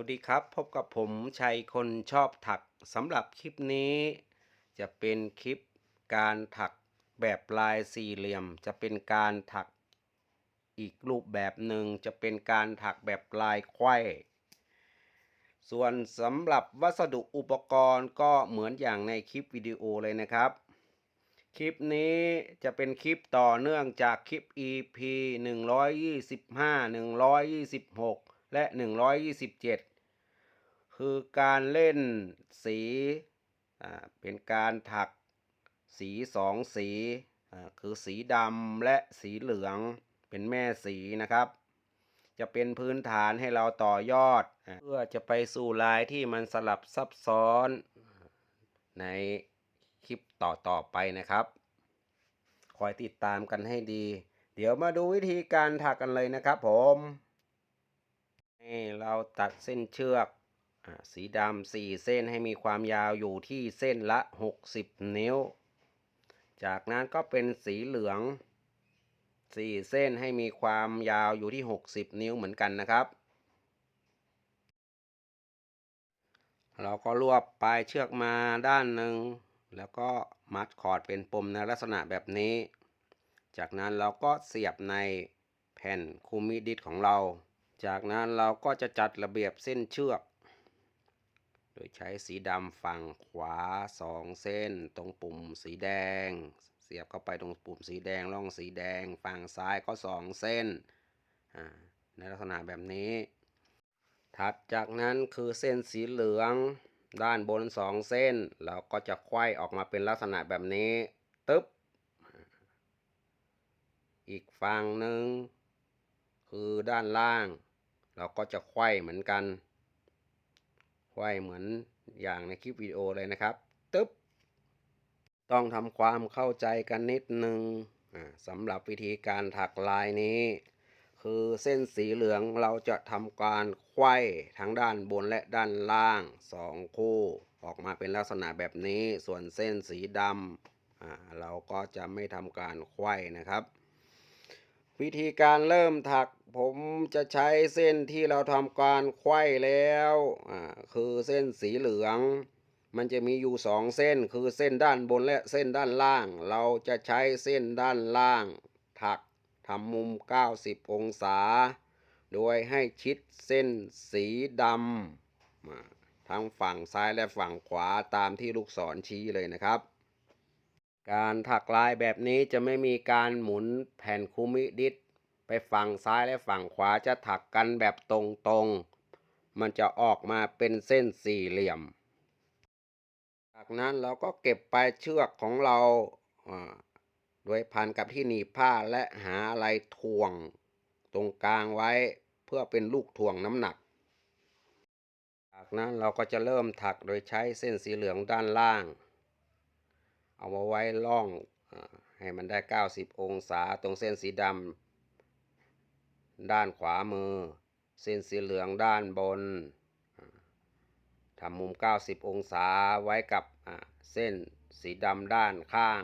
วัสดีครับ พบกับผมชัยคนชอบถักสำหรับคลิปนี้ จะเป็นคลิปการถักแบบลายสี่เหลี่ยม จะเป็นการถักอีกรูปแบบหนึ่งจะเป็นการถักแบบลายไขว้ส่วนสำหรับวัสดุอุปกรณ์ก็เหมือนอย่างในคลิปวิดีโอเลยนะครับ คลิปนี้จะเป็นคลิปต่อเนื่องจากคลิป EP 125 126 และ 127 คือการเล่นสีเป็นการถักสีสองสีคือสีดำและสีเหลืองเป็นแม่สีนะครับ จะเป็นพื้นฐานให้เราต่อยอด เพื่อจะไปสู่ลายที่มันสลับซับซ้อนในคลิปต่อๆไปนะครับ คอยติดตามกันให้ดี เดี๋ยวมาดูวิธีการถักกันเลยนะครับผม เราตัดเส้นเชือกอสีดำสี่เส้นให้มีความยาวอยู่ที่เส้นละ 60 นิ้ว จากนั้นก็เป็นสีเหลืองสี่เส้นให้มีความยาวอยู่ที่ 60 นิ้วเหมือนกันนะครับ เราก็รวบปลายเชือกมาด้านหนึ่ง แล้วก็มัดคอร์ดเป็นปมในลักษณะแบบนี้ จากนั้นเราก็เสียบในแผ่นคูมิดิสของเรา จากนั้นเราก็จะจัดระเบียบเส้นเชือก โดยใช้สีดำฝั่งขวาสองเส้น ตรงปุ่มสีแดง เสียบเข้าไปตรงปุ่มสีแดงร่องสีแดง ฝั่งซ้ายก็สองเส้น ในลักษณะแบบนี้ ถัดจากนั้นคือเส้นสีเหลืองด้านบนสองเส้น เราก็จะไขว้ออกมาเป็นลักษณะแบบนี้ ตึ๊บ อีกฝั่งหนึ่งคือด้านล่าง เราก็จะไขว้เหมือนกัน ไขว้เหมือนอย่างในคลิปวิดีโอเลยนะครับ ตึ๊บ ต้องทำความเข้าใจกันนิดนึงอ่าสำหรับวิธีการถักลายนี้ คือเส้นสีเหลืองเราจะทำการไขว้ทั้งด้านบนและด้านล่างสองคู่ออกมาเป็นลักษณะแบบนี้ ส่วนเส้นสีดำอ่าเราก็จะไม่ทำการไขว้นะครับ วิธีการเริ่มถักผมจะใช้เส้นที่เราทำการไขว้แล้วอ่าคือเส้นสีเหลือง มันจะมีอยู่สองเส้นคือเส้นด้านบนและเส้นด้านล่าง เราจะใช้เส้นด้านล่าง ถักทำมุม 90 องศา โดยให้ชิดเส้นสีดำทั้งฝั่งซ้ายและฝั่งขวาตามที่ลูกศรชี้เลยนะครับ การถักลายแบบนี้จะไม่มีการหมุนแผ่นคูมิดิสไปฝั่งซ้ายและฝั่งขวาจะถักกันแบบตรงๆ มันจะออกมาเป็นเส้นสี่เหลี่ยม จากนั้นเราก็เก็บปลายเชือกของเราอ่าโดยพันกับที่หนีบผ้าและหาอะไรถ่วง ตรงกลางไว้เพื่อเป็นลูกถ่วงน้ำหนัก จากนั้นเราก็จะเริ่มถักโดยใช้เส้นสีเหลืองด้านล่าง เอามาไว้ล่องให้มันได้ 90 องศาตรงเส้นสีดำด้านขวามือ เส้นสีเหลืองด้านบนทำมุม 90 องศาไว้กับเส้นสีดำด้านข้าง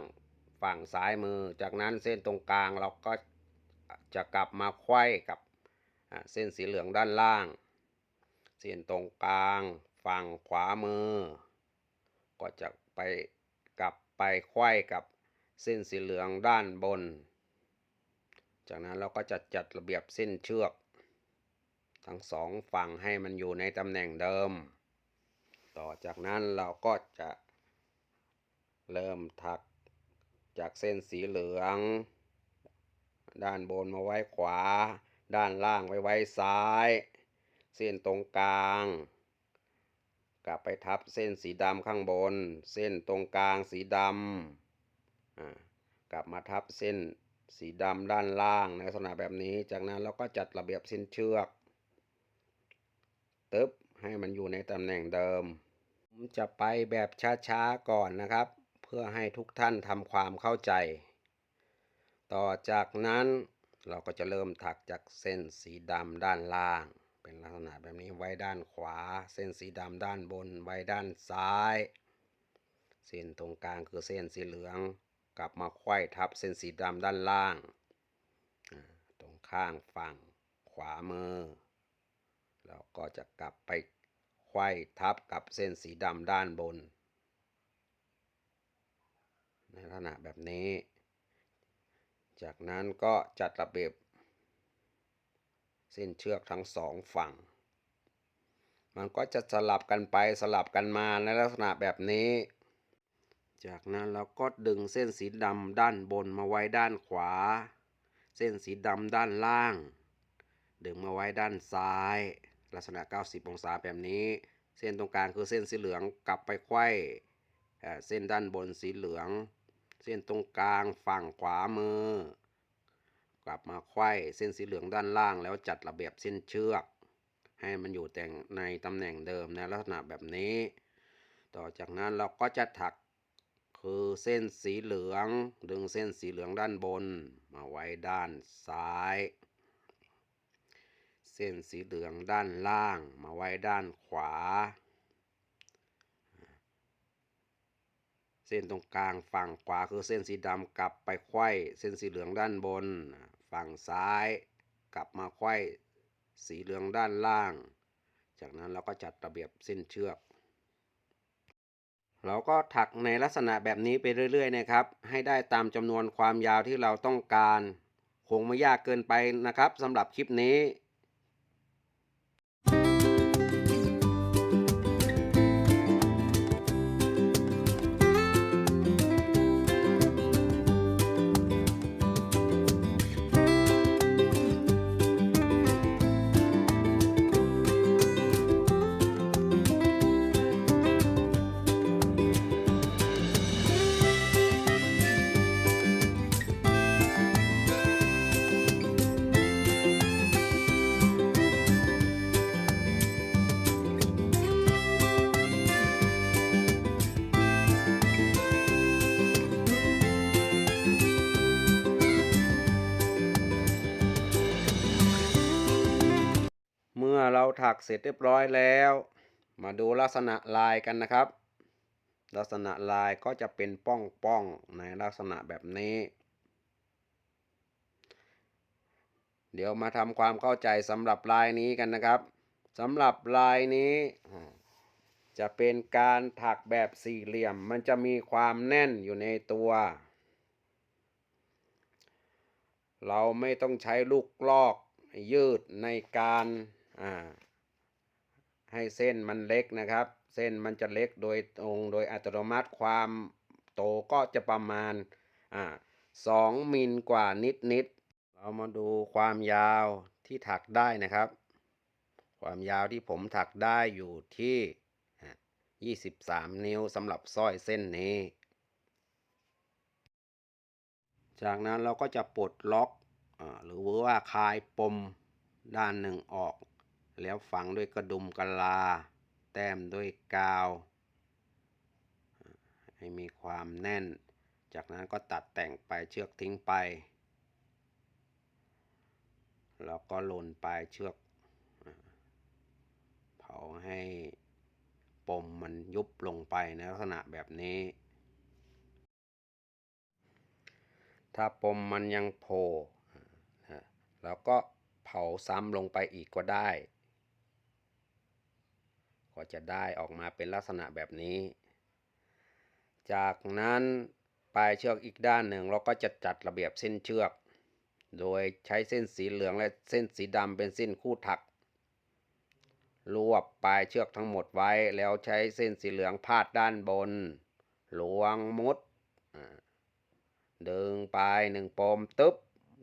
ฝั่งซ้ายมือ จากนั้นเส้นตรงกลางเราก็จะกลับมาไขว้กับเส้นสีเหลืองด้านล่าง เส้นตรงกลางฝั่งขวามือ ก็จะไป ไปไขว้กับเส้นสีเหลืองด้านบน จากนั้นเราก็จะจัดระเบียบเส้นเชือก ทั้งสองฝั่งให้มันอยู่ในตำแหน่งเดิม ต่อจากนั้นเราก็จะเริ่มถักจากเส้นสีเหลือง ด้านบนมาไว้ขวา ด้านล่างไว้ไว้ซ้าย เส้นตรงกลาง กลับไปทับเส้นสีดำข้างบน เส้นตรงกลางสีดำกลับมาทับเส้นสีดำด้านล่างในลักษณะแบบนี้ จากนั้นเราก็จัดระเบียบเส้นเชือกตึ๊บให้มันอยู่ในตำแหน่งเดิม ผมจะไปแบบช้าๆก่อนนะครับ เพื่อให้ทุกท่านทำความเข้าใจ ต่อจากนั้นเราก็จะเริ่มถักจากเส้นสีดำด้านล่าง เป็นลักษณะแบบนี้ไว้ด้านขวา เส้นสีดำด้านบน ไว้ด้านซ้าย เส้นตรงกลางคือเส้นสีเหลือง กลับมาไขว้ทับเส้นสีดำด้านล่าง ตรงข้างฝั่งขวามือเราก็จะกลับไปไขว้ทับกับเส้นสีดำด้านบน ในลักษณะแบบนี้ จากนั้นก็จัดระเบียบ เส้นเชือกทั้งสองฝั่ง มันก็จะสลับกันไปสลับกันมาในลักษณะแบบนี้ จากนั้นเราก็ดึงเส้นสีดำด้านบนมาไว้ด้านขวา เส้นสีดำด้านล่าง ดึงมาไว้ด้านซ้าย ลักษณะ 90 องศาแบบนี้ เส้นตรงกลางคือเส้นสีเหลืองกลับไปไขว้อ่เส้นด้านบนสีเหลือง เส้นตรงกลางฝั่งขวามือ กลับมาไขว้เส้นสีเหลืองด้านล่าง แล้วจัดระเบียบเส้นเชือก ให้มันอยู่แต่งในตำแหน่งเดิมในลักษณะแบบนี้ ต่อจากนั้นเราก็จะถักคือเส้นสีเหลือง ดึงเส้นสีเหลืองด้านบน มาไว้ด้านซ้าย เส้นสีเหลืองด้านล่าง มาไว้ด้านขวา เส้นตรงกลางฝั่งขวาคือเส้นสีดำกลับไปไขว้เส้นสีเหลืองด้านบน ฝั่งซ้าย กลับมาไขว้สีเหลืองด้านล่าง จากนั้นเราก็จัดระเบียบเส้นเชือก เราก็ถักในลักษณะแบบนี้ไปเรื่อย ๆ นะครับ ให้ได้ตามจำนวนความยาวที่เราต้องการ คงไม่ยากเกินไปนะครับสำหรับคลิปนี้ ถักเสร็จเรียบร้อยแล้ว มาดูลักษณะลายกันนะครับ ลักษณะลายก็จะเป็นป้องป้องๆในลักษณะแบบนี้ เดี๋ยวมาทำความเข้าใจสำหรับลายนี้กันนะครับสำหรับลายนี้จะเป็นการถักแบบสี่เหลี่ยม มันจะมีความแน่นอยู่ในตัว เราไม่ต้องใช้ลูกลอกยืดในการอ่า ให้เส้นมันเล็กนะครับ เส้นมันจะเล็กโดยตรงโดยอัตโนมัติความโตก็จะประมาณอ่าสองมิลกว่านิดนิดเรามาดูความยาวที่ถักได้นะครับ ความยาวที่ผมถักได้อยู่ที่อ่า23 นิ้วสำหรับสร้อยเส้นนี้ จากนั้นเราก็จะปลดล็อกอหรือว่าคลายปมด้านหนึ่งออก แล้วฝังด้วยกระดุมกะลา แต้มด้วยกาว ให้มีความแน่น จากนั้นก็ตัดแต่งไปเชือกทิ้งไป แล้วก็หล่นปลายเชือก เผาให้ปมมันยุบลงไปในลักษณะแบบนี้ ถ้าปมมันยังโผล่แล้วก็เผาซ้ำลงไปอีกก็ได้ ก็จะได้ออกมาเป็นลักษณะแบบนี้ จากนั้นปลายเชือกอีกด้านหนึ่งเราก็จะจัดระเบียบเส้นเชือก โดยใช้เส้นสีเหลืองและเส้นสีดำเป็นเส้นคู่ถัก รวบปลายเชือกทั้งหมดไว้แล้วใช้เส้นสีเหลืองพาดด้านบน หลวงมุดดึงไปหนึ่งปมตึ๊บ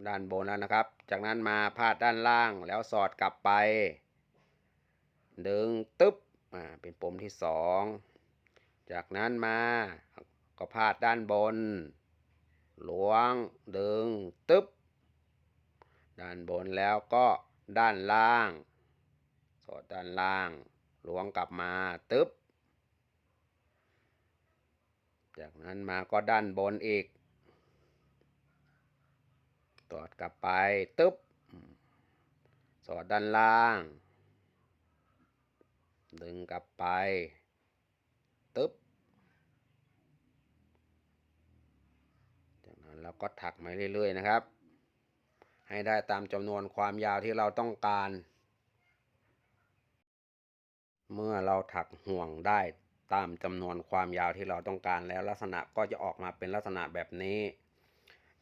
ด้านบนแล้วนะครับ จากนั้นมาพาดด้านล่างแล้วสอดกลับไป ดึงตึ๊บ อ่าเป็นปมที่สองจากนั้นมาก็พาดด้านบน หลวง ดึง ตึ๊บ ด้านบนแล้วก็ด้านล่าง สอดด้านล่าง หลวงกลับมาตึ๊บ จากนั้นมาก็ด้านบนอีกตอดกลับไปตึ๊บ สอดด้านล่าง ดึงกลับไป ตึ๊บ จากนั้นเราก็ถักมาเรื่อย ๆ นะครับ ให้ได้ตามจำนวนความยาวที่เราต้องการ เมื่อเราถักห่วงได้ตามจำนวนความยาวที่เราต้องการแล้วลักษณะก็จะออกมาเป็นลักษณะแบบนี้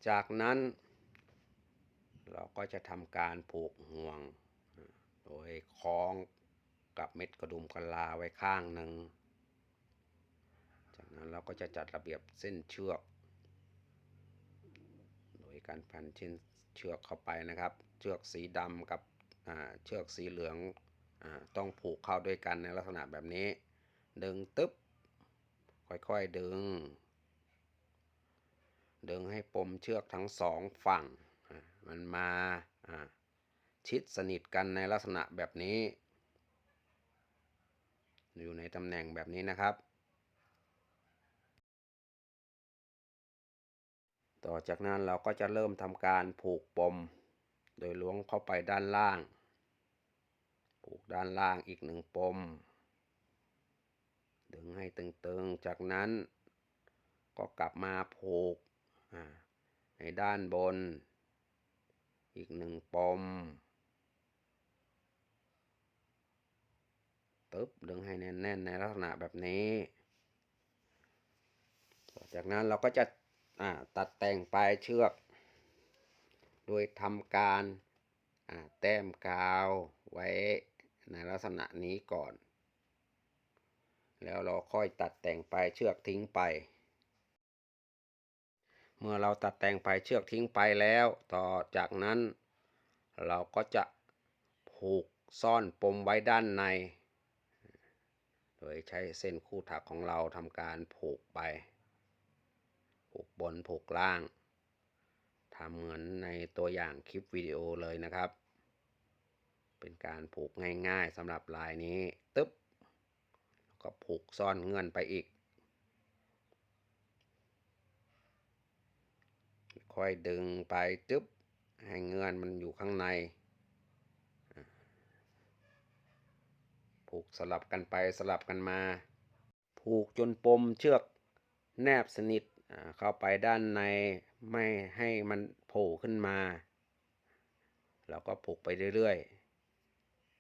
จากนั้น เราก็จะทำการผูกห่วง โดยคล้อง กับเม็ดกระดุมกะลาไว้ข้างหนึ่ง จากนั้นเราก็จะจัดระเบียบเส้นเชือก โดยการพันเช่นเชือกเข้าไปนะครับ เชือกสีดำกับเชือกสีเหลืองอต้องผูกเข้าด้วยกันในลักษณะแบบนี้ ดึงตึ๊บ ค่อยๆดึง ดึงให้ปมเชือกทั้งสองฝั่ง มันมาชิดสนิทกันในลักษณะแบบนี้ อยู่ในตำแหน่งแบบนี้นะครับ ต่อจากนั้นเราก็จะเริ่มทำการผูกปม โดยล้วงเข้าไปด้านล่าง ผูกด้านล่างอีกหนึ่งปม ดึงให้ตึงๆ จากนั้นก็กลับมาผูกในด้านบน อีกหนึ่งปม ตึ๊บดึงให้แน่นๆในลักษณะแบบนี้ จากนั้นเราก็จะตัดแต่งปลายเชือก โดยทำการแต้มกาวไว้ในลักษณะนี้ก่อน แล้วเราค่อยตัดแต่งปลายเชือกทิ้งไป เมื่อเราตัดแต่งปลายเชือกทิ้งไปแล้ว ต่อจากนั้น เราก็จะผูกซ่อนปมไว้ด้านใน โดยใช้เส้นคู่ถักของเราทำการผูกไป ผูกบนผูกล่างทำเหมือนในตัวอย่างคลิปวิดีโอเลยนะครับ เป็นการผูกง่ายๆสำหรับลายนี้ตึ๊บแล้วก็ผูกซ่อนเงื่อนไปอีก ค่อยดึงไปตึ๊บให้เงื่อนมันอยู่ข้างใน ผูกสลับกันไปสลับกันมา ผูกจนปมเชือกแนบสนิทเข้าไปด้านในไม่ให้มันโผล่ขึ้นมา เราก็ผูกไปเรื่อย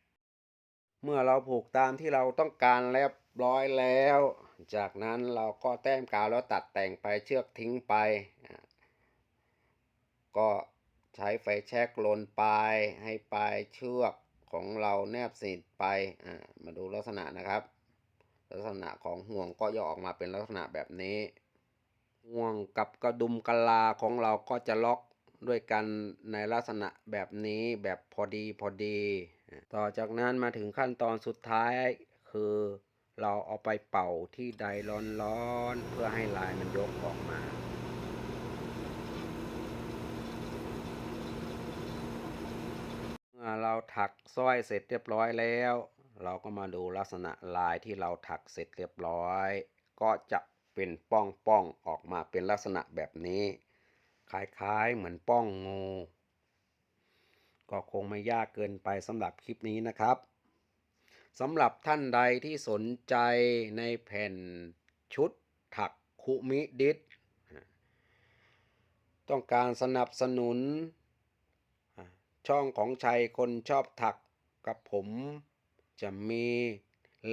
ๆ เมื่อเราผูกตามที่เราต้องการเรียบร้อยแล้ว จากนั้นเราก็แต้มกาวแล้วตัดแต่งไปเชือกทิ้งไป ก็ใช้ไฟแช็กลนปลายให้ปลายเชือก ของเราแนบสนิทไปอ่ามาดูลักษณะนะครับ ลักษณะของห่วงก็จะออกมาเป็นลักษณะแบบนี้ ห่วงกับกระดุมกะลาของเราก็จะล็อกด้วยกันในลักษณะแบบนี้แบบพอดีพอดี ต่อจากนั้นมาถึงขั้นตอนสุดท้ายคือเราเอาไปเป่าที่ใดร้อนๆเพื่อให้ลายมันยกออกมา เราถักสร้อยเสร็จเรียบร้อยแล้ว เราก็มาดูลักษณะลายที่เราถักเสร็จเรียบร้อย ก็จะเป็นป้องป้องๆออกมาเป็นลักษณะแบบนี้ คล้ายๆเหมือนป้องงู ก็คงไม่ยากเกินไปสำหรับคลิปนี้นะครับสำหรับท่านใดที่สนใจในแผ่นชุดถักคุมิดิสต้องการสนับสนุน ช่องของชัยคนชอบถักกับผม จะมี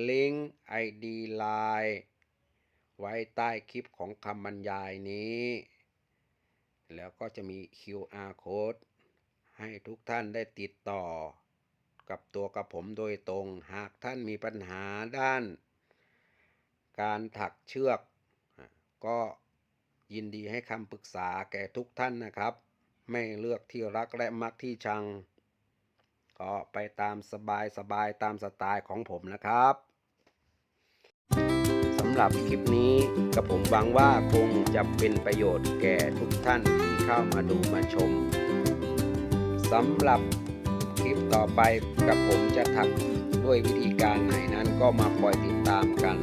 ลิงก์ ID Line ไว้ใต้คลิปของคำบรรยายนี้ แล้วก็จะมี QR code ให้ทุกท่านได้ติดต่อ กับตัวกับผมโดยตรง หากท่านมีปัญหาด้าน การถักเชือก ก็ยินดีให้คำปรึกษาแก่ทุกท่านนะครับ ไม่เลือกที่รักและมักที่ชัง ก็ไปตามสบายสบายตามสไตล์ของผมนะครับสำหรับคลิปนี้กับผมหวังว่าคงจะเป็นประโยชน์แก่ทุกท่านที่เข้ามาดูมาชมสำหรับคลิปต่อไปกับผมจะถักด้วยวิธีการไหนนั้นก็มาคอยติดตามกัน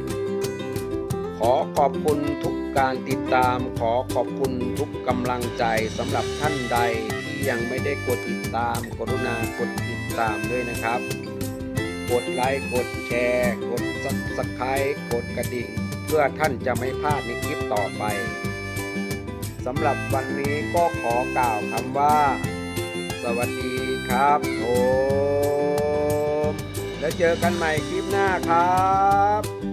ขอขอบคุณทุกการติดตาม ขอขอบคุณทุกกำลังใจสำหรับท่านใดที่ยังไม่ได้กดติดตาม กรุณากดติดตามด้วยนะครับ กดไลค์กดแชร์ กด subscribe กดกระดิ่ง เพื่อท่านจะไม่พลาดในคลิปต่อไปสำหรับวันนี้ก็ขอกล่าวคำว่า สวัสดีครับผมแล้วเจอกันใหม่คลิปหน้าครับ